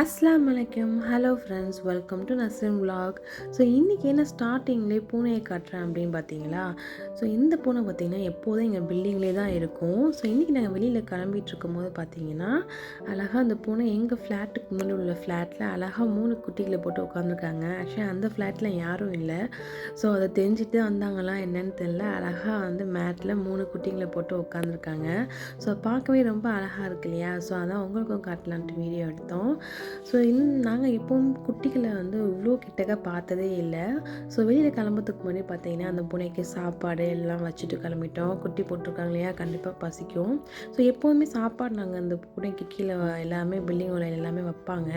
அஸ்லாம் வலைக்கம் hello friends welcome to Nasrin vlog so இன்றைக்கி என்ன ஸ்டார்டிங்லேயே பூனையை காட்டுறேன் அப்படின்னு பார்த்தீங்களா? ஸோ இந்த பூனை பார்த்தீங்கன்னா எப்போதும் எங்கள் பில்டிங்லேயே தான் இருக்கும். ஸோ இன்றைக்கி நாங்கள் வெளியில் கிளம்பிட்டு இருக்கும்போது பார்த்தீங்கன்னா அழகாக அந்த பூனை எங்கள் ஃப்ளாட்டுக்கு முன்னாடி உள்ள ஃப்ளாட்டில் அழகாக மூணு குட்டிகளை போட்டு உட்காந்துருக்காங்க ஆக்சுவலாக அந்த ஃப்ளாட்டில் யாரும் இல்லை. ஸோ அதை தெரிஞ்சுட்டு வந்தாங்களா என்னன்னு தெரில அழகாக வந்து மேட்டில் மூணு குட்டிங்களை போட்டு உட்காந்துருக்காங்க ஸோ பார்க்கவே ரொம்ப அழகாக இருக்கு இல்லையா? ஸோ அதான் உங்களுக்கும் காட்டலான்ட்டு வீடியோ எடுத்தோம். ஸோ இன்னும் நாங்கள் இப்போவும் குட்டிகளை வந்து இவ்வளோ கிட்டக்க பார்த்ததே இல்லை. ஸோ வெளியில் கிளம்புறதுக்கு முன்னாடி பார்த்தீங்கன்னா அந்த பூனைக்கு சாப்பாடு எல்லாம் வச்சுட்டு கிளம்பிட்டோம். குட்டி போட்டிருக்காங்க இல்லையா? கண்டிப்பாக பசிக்கும். ஸோ எப்போதுமே சாப்பாடு நாங்கள் அந்த பூனைக்கு கீழே எல்லாமே பில்டிங் உள்ள எல்லாமே வைப்பாங்க.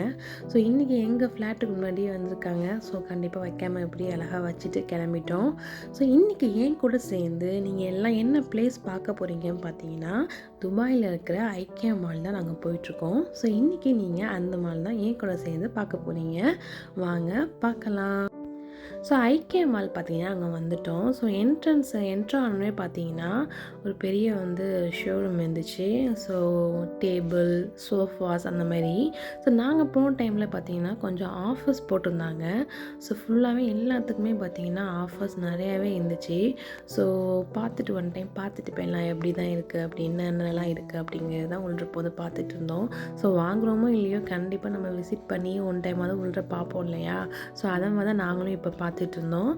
ஸோ இன்றைக்கி எங்கள் ஃப்ளாட்டுக்கு முன்னாடியே வந்திருக்காங்க. ஸோ கண்டிப்பாக வைக்காமல் எப்படி அழகாக வச்சுட்டு கிளம்பிட்டோம். ஸோ இன்றைக்கி ஏன் கூட சேர்ந்து நீங்கள் எல்லாம் என்ன பிளேஸ் பார்க்க போகிறீங்கன்னு பார்த்தீங்கன்னா துபாயில் இருக்கிற ஐக்கியா மால் தான் நாங்கள் போயிட்டுருக்கோம் ஸோ இன்றைக்கி நீங்கள் அந்த மால் தான் ஏன் கூட சேர்ந்து பார்க்க போகிறீங்க வாங்க பார்க்கலாம். ஸோ ஐக்கிய மால் பார்த்தீங்கன்னா அங்கே வந்துட்டோம். ஸோ என்ட்ரன்ஸ் என்ட்ரு ஆனோடனே பார்த்தீங்கன்னா ஒரு பெரிய வந்து ஷோரூம் இருந்துச்சு. ஸோ டேபிள் சோஃபாஸ் அந்த மாதிரி. ஸோ நாங்கள் போன டைமில் பார்த்தீங்கன்னா கொஞ்சம் ஆஃபர்ஸ் போட்டிருந்தாங்க. ஸோ ஃபுல்லாகவே எல்லாத்துக்குமே பார்த்தீங்கன்னா ஆஃபர்ஸ் நிறையாவே இருந்துச்சு. ஸோ பார்த்துட்டு ஒன் டைம் பார்த்துட்டு போயிடலாம். எப்படி தான் இருக்குது அப்படி என்னென்னலாம் இருக்குது அப்படிங்கிறது தான் உள்ள போது பார்த்துட்டு இருந்தோம். ஸோ வாங்குகிறோமோ இல்லையோ கண்டிப்பாக நம்ம விசிட் பண்ணி ஒன் டைமாவது உள்ள பார்ப்போம் இல்லையா? ஸோ அதை மாதிரி தான் நாங்களும் இப்போ பார்த்துட்டு இருந்தோம்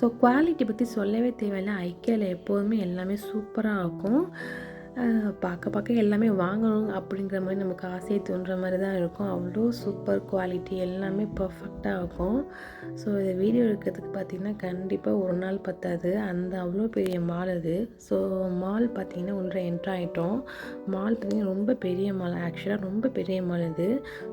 ஸோ குவாலிட்டி பற்றி சொல்லவே தேவையில்லை. ஐக்கியாவில் எப்போதுமே எல்லாமே சூப்பராக இருக்கும். பார்க்க பார்க்க எல்லாமே வாங்கணும் அப்படிங்கிற மாதிரி நமக்கு ஆசையை தோன்ற மாதிரி தான் இருக்கும். அவ்வளோ சூப்பர் குவாலிட்டி எல்லாமே பர்ஃபெக்டாக இருக்கும். ஸோ இதை வீடியோ எடுக்கிறதுக்கு பார்த்திங்கன்னா கண்டிப்பாக ஒரு நாள் பத்தாது. அந்த அவ்வளோ பெரிய மால் அது. ஸோ மால் பார்த்திங்கன்னா உள்ள என்ட்ரு ஆகிட்டோம் மால் பார்த்திங்கன்னா ரொம்ப பெரிய மால் ஆக்சுவலாக ரொம்ப பெரிய மால் இது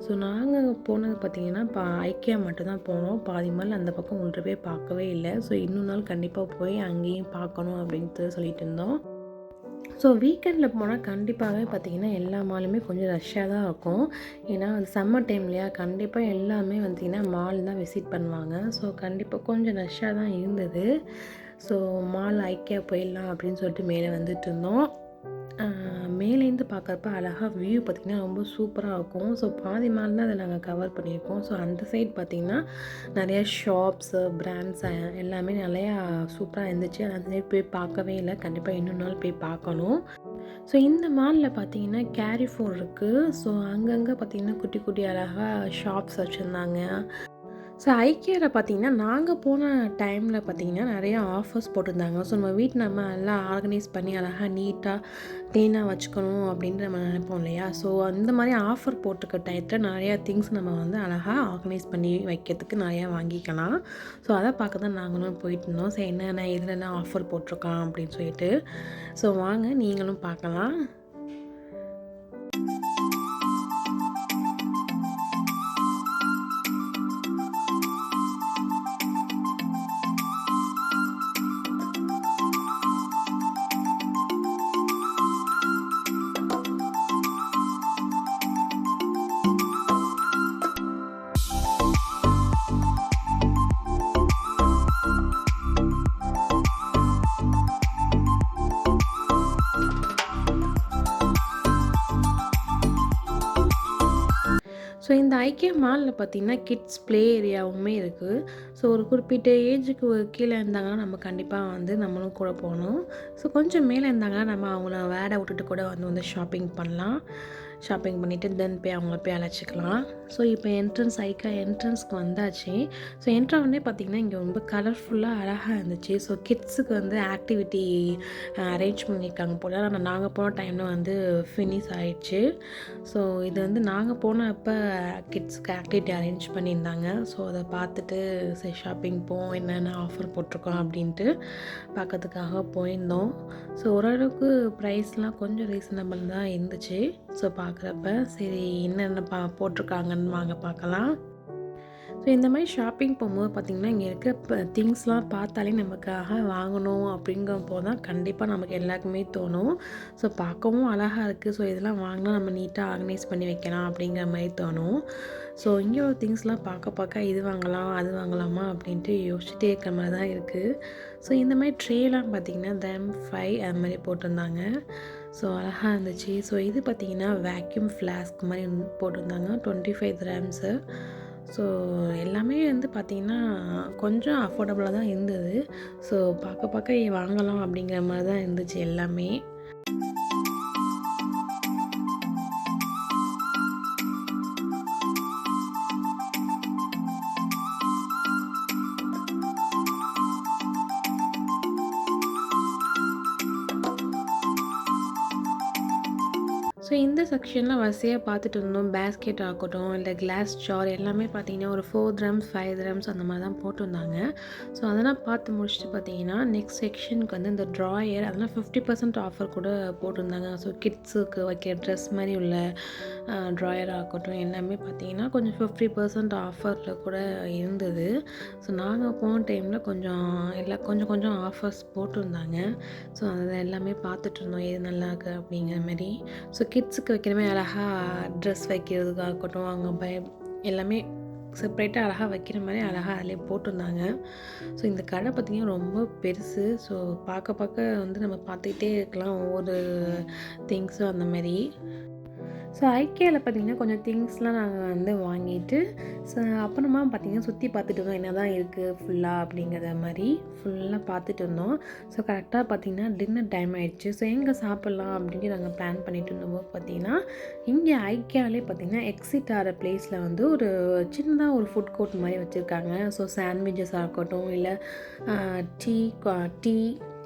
ஸோ நாங்கள் போனது பார்த்திங்கன்னா பா ஐக்கியா மட்டும் தான் போனோம். பாதி மால் அந்த பக்கம் ஒன்றவே போய் பார்க்கவே இல்லை. ஸோ இன்னொரு நாள் கண்டிப்பாக போய் அங்கேயும் பார்க்கணும் அப்படின்ட்டு சொல்லிட்டு இருந்தோம். ஸோ வீக்கெண்டில் போனால் கண்டிப்பாகவே பார்த்திங்கன்னா எல்லா மாலுமே கொஞ்சம் ரஷ்ஷாக தான் இருக்கும். ஏன்னா அது சம்மர் டைம்லையா கண்டிப்பாக எல்லாமே பார்த்திங்கன்னா மால் தான் விசிட் பண்ணுவாங்க. ஸோ கண்டிப்பாக கொஞ்சம் ரஷ்ஷாக தான் இருந்தது. ஸோ மால் ஐக்கியா போயிடலாம் அப்படின்னு சொல்லிட்டு மேலே வந்துட்டு இருந்தோம். மேலேருந்து பார்க்குறப்ப அழகாக வியூ பார்த்திங்கன்னா ரொம்ப சூப்பராக இருக்கும். ஸோ பாதி மால் தான் அதை நாங்கள் கவர் பண்ணியிருக்கோம். ஸோ அந்த சைட் பார்த்திங்கன்னா நிறையா ஷாப்ஸு பிராண்ட்ஸ் எல்லாமே நிறையா சூப்பராக இருந்துச்சு. அந்த சைட் போய் பார்க்கவே இல்லை. கண்டிப்பாக இன்னொரு நாள் போய் பார்க்கணும் ஸோ இந்த மாலில் பார்த்தீங்கன்னா கேரி ஃபோர் இருக்குது ஸோ அங்கங்கே பார்த்தீங்கன்னா குட்டி குட்டி அழகாக ஷாப்ஸ் வச்சுருந்தாங்க. ஸோ ஐக்கியாவில் பார்த்தீங்கன்னா நாங்கள் போன டைமில் பார்த்தீங்கன்னா நிறையா ஆஃபர்ஸ் போட்டிருந்தாங்க. ஸோ நம்ம வீட்டு நம்ம எல்லாம் ஆர்கனைஸ் பண்ணி அழகாக நீட்டாக க்ளீனாக வச்சுக்கணும் அப்படின்னு நம்ம நினைப்போம் இல்லையா? ஸோ அந்த மாதிரி ஆஃபர் போட்டிருக்க டயத்தில் நிறையா திங்ஸ் நம்ம வந்து அழகாக ஆர்கனைஸ் பண்ணி வைக்கிறதுக்கு நிறையா வாங்கிக்கலாம். ஸோ அதை பார்க்க தான் நாங்களும் போயிட்டு இருந்தோம். ஸோ என்னென்ன எதுலலாம் ஆஃபர் போட்டிருக்கான் அப்படின்னு சொல்லிட்டு. ஸோ வாங்க நீங்களும் பார்க்கலாம். ஸோ இந்த ஐக்கிய மாலில் பார்த்தீங்கன்னா கிட்ஸ் ப்ளே ஏரியாவுமே இருக்குது ஸோ ஒரு குறிப்பிட்ட ஏஜுக்கு கீழே இருந்தாங்கன்னா நம்ம கண்டிப்பாக வந்து நம்மளும் கூட போகணும். ஸோ கொஞ்சம் மேலே இருந்தாங்கன்னா நம்ம அவங்கள வேடை விட்டுட்டு கூட வந்து வந்து ஷாப்பிங் பண்ணலாம். ஷாப்பிங் பண்ணிவிட்டு தென் போய் அவங்கள போய் அழைச்சிக்கலாம். ஸோ இப்போ என்ட்ரன்ஸ் ஐக்கா என்ட்ரன்ஸ்க்கு வந்தாச்சு. ஸோ என்ட்ரா உடனே பார்த்திங்கன்னா இங்கே ரொம்ப கலர்ஃபுல்லாக அழகாக இருந்துச்சு. ஸோ கிட்ஸுக்கு வந்து ஆக்டிவிட்டி அரேஞ்ச் பண்ணியிருக்காங்க போல். ஆனால் நாங்கள் போன டைமில் வந்து ஃபினிஷ் ஆகிடுச்சு ஸோ இது வந்து நாங்கள் போனப்போ கிட்ஸுக்கு ஆக்டிவிட்டி அரேஞ்ச் பண்ணியிருந்தாங்க. ஸோ அதை பார்த்துட்டு சரி ஷாப்பிங் போவோம் என்னென்ன ஆஃபர் போட்டிருக்கோம் அப்படின்ட்டு பார்க்கறதுக்காக போயிருந்தோம். ஸோ ஓரளவுக்கு ப்ரைஸ்லாம் கொஞ்சம் ரீசனபிள் தான் இருந்துச்சு. ஸோ பார்க்குறப்ப சரி என்னென்ன பா போட்டிருக்காங்கன்னு வாங்க பார்க்கலாம். ஸோ இந்த மாதிரி ஷாப்பிங் போகும்போது பார்த்திங்கன்னா இங்கே இருக்க திங்ஸ்லாம் பார்த்தாலே நமக்காக வாங்கணும் அப்படிங்கிறப்போ தான் கண்டிப்பாக நமக்கு எல்லாருக்குமே தோணும். ஸோ பார்க்கவும் அழகாக இருக்குது ஸோ இதெல்லாம் வாங்கினா நம்ம நீட்டாக ஆர்கனைஸ் பண்ணி வைக்கலாம் அப்படிங்கிற மாதிரி தோணும். ஸோ இங்கே ஒரு திங்ஸ்லாம் பார்க்க பார்க்க இது வாங்கலாம் அது வாங்கலாமா அப்படின்ட்டு யோசிச்சுட்டே இருக்கிற மாதிரி தான் இருக்குது ஸோ இந்த மாதிரி ட்ரேலாம் பார்த்திங்கன்னா தம் ஃபைவ் அது மாதிரி போட்டிருந்தாங்க. ஸோ அழகாக இருந்துச்சு. ஸோ இது பார்த்திங்கன்னா வேக்யூம் ஃப்ளாஸ்க் மாதிரி போட்டிருந்தாங்க. டுவெண்ட்டி ஃபைவ் கிராம்ஸு ஸோ எல்லாமே வந்து பார்த்திங்கன்னா கொஞ்சம் அஃபோர்டபுளாக தான் இருந்தது. ஸோ பார்க்க பார்க்க வாங்கலாம் அப்படிங்கிற மாதிரி தான் இருந்துச்சு எல்லாமே. ஸோ இந்த செக்ஷனில் வரிசையாக பார்த்துட்டு இருந்தோம். பேஸ்கெட் ஆகட்டும் இல்லை கிளாஸ் ஜார் எல்லாமே பார்த்தீங்கன்னா ஒரு ஃபோர் கிராம்ஸ் ஃபைவ் ட்ரம்ஸ் அந்த மாதிரி தான் போட்டிருந்தாங்க. ஸோ அதெல்லாம் பார்த்து முடிச்சுட்டு பார்த்தீங்கன்னா நெக்ஸ்ட் செக்ஷனுக்கு வந்து இந்த ட்ராயர் அதெல்லாம் ஃபிஃப்டி பர்சன்ட் ஆஃபர் கூட போட்டிருந்தாங்க. ஸோ கிட்ஸுக்கு வைக்கிற ட்ரெஸ் மாதிரி உள்ள ட்ராயர் ஆகட்டும் எல்லாமே பார்த்தீங்கன்னா கொஞ்சம் ஃபிஃப்டி பர்சன்ட் ஆஃபரில் கூட இருந்தது. ஸோ நாங்கள் போன டைமில் கொஞ்சம் எல்லாம் கொஞ்சம் கொஞ்சம் ஆஃபர்ஸ் போட்டிருந்தாங்க. ஸோ அதை எல்லாமே பார்த்துட்டு இருந்தோம். எது நல்லா இருக்கு அப்படிங்கிற மாதிரி. ஸோ கிட்ஸுக்கு வைக்கிற மாதிரி அழகாக ட்ரெஸ் வைக்கிறதுக்காகட்டும் அவங்க பய எல்லாமே செப்ரேட்டாக அழகாக வைக்கிற மாதிரி அழகாக அதிலே போட்டிருந்தாங்க. ஸோ இந்த கடை பார்த்திங்கன்னா ரொம்ப பெருசு. ஸோ பார்க்க பார்க்க வந்து நம்ம பார்த்துக்கிட்டே இருக்கலாம் ஒவ்வொரு திங்ஸும் அந்த மாதிரி. ஸோ ஐக்கியாவில் பார்த்தீங்கன்னா கொஞ்சம் திங்ஸ்லாம் நாங்கள் வந்து வாங்கிட்டு ஸோ அப்புறமா பார்த்தீங்கன்னா சுற்றி பார்த்துட்டு இருந்தோம். என்ன தான் இருக்குது ஃபுல்லாக அப்படிங்கிற மாதிரி ஃபுல்லாக பார்த்துட்டு இருந்தோம். ஸோ கரெக்டாக பார்த்தீங்கன்னா டின்னர் டைம் ஆகிடுச்சு ஸோ எங்கே சாப்பிட்லாம் அப்படின்ட்டு நாங்கள் பிளான் பண்ணிட்டு இருந்தோம் பார்த்தீங்கன்னா இங்கே ஐக்கியாவிலே பார்த்தீங்கன்னா எக்ஸிட் ஆகிற பிளேஸில் வந்து ஒரு சின்னதாக ஒரு ஃபுட் கோர்ட் மாதிரி வச்சுருக்காங்க. ஸோ சாண்ட்விச்சஸாக இருக்கட்டும் இல்லை tea tea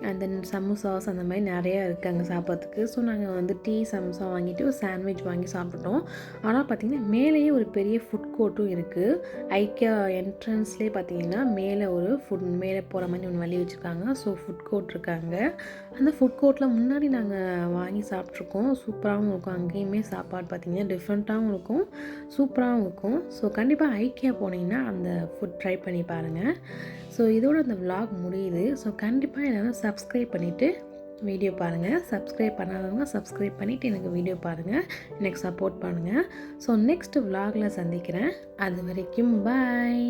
and then samosas அந்த மாதிரி நிறையா இருக்குது அங்கே சாப்பிட்றதுக்கு. ஸோ நாங்கள் வந்து டீ சமோசா வாங்கிட்டு ஒரு சாண்ட்விச் வாங்கி சாப்பிட்டோம் ஆனால் பார்த்திங்கன்னா மேலேயே ஒரு பெரிய ஃபுட் கோர்ட்டும் இருக்குது ஐக்கியா என்ட்ரன்ஸ்லேயே பார்த்தீங்கன்னா மேலே ஒரு ஃபுட் மேலே போகிற மாதிரி ஒன்று வழி வச்சுருக்காங்க. ஸோ ஃபுட் கோர்ட் இருக்காங்க அந்த ஃபுட் கோர்ட்டில் முன்னாடி நாங்கள் வாங்கி சாப்பிட்ருக்கோம் சூப்பராகவும் இருக்கும். அங்கேயுமே சாப்பாடு பார்த்திங்கன்னா டிஃப்ரெண்ட்டாகவும் இருக்கும். சூப்பராகவும் இருக்கும். ஸோ கண்டிப்பாக ஐக்கியா போனீங்கன்னா அந்த ஃபுட் ட்ரை பண்ணி பாருங்கள் ஸோ இதோட அந்த vlog முடியுது. ஸோ கண்டிப்பாக என்னால் சப்ஸ்கிரைப் பண்ணிவிட்டு வீடியோ பாருங்கள் சப்ஸ்கிரைப் பண்ணாதவங்க சப்ஸ்கிரைப் பண்ணிவிட்டு எனக்கு வீடியோ பாருங்கள் எனக்கு சப்போர்ட் பண்ணுங்கள் ஸோ நெக்ஸ்ட் வ்ளாகில் சந்திக்கிறேன். அது வரைக்கும் பாய்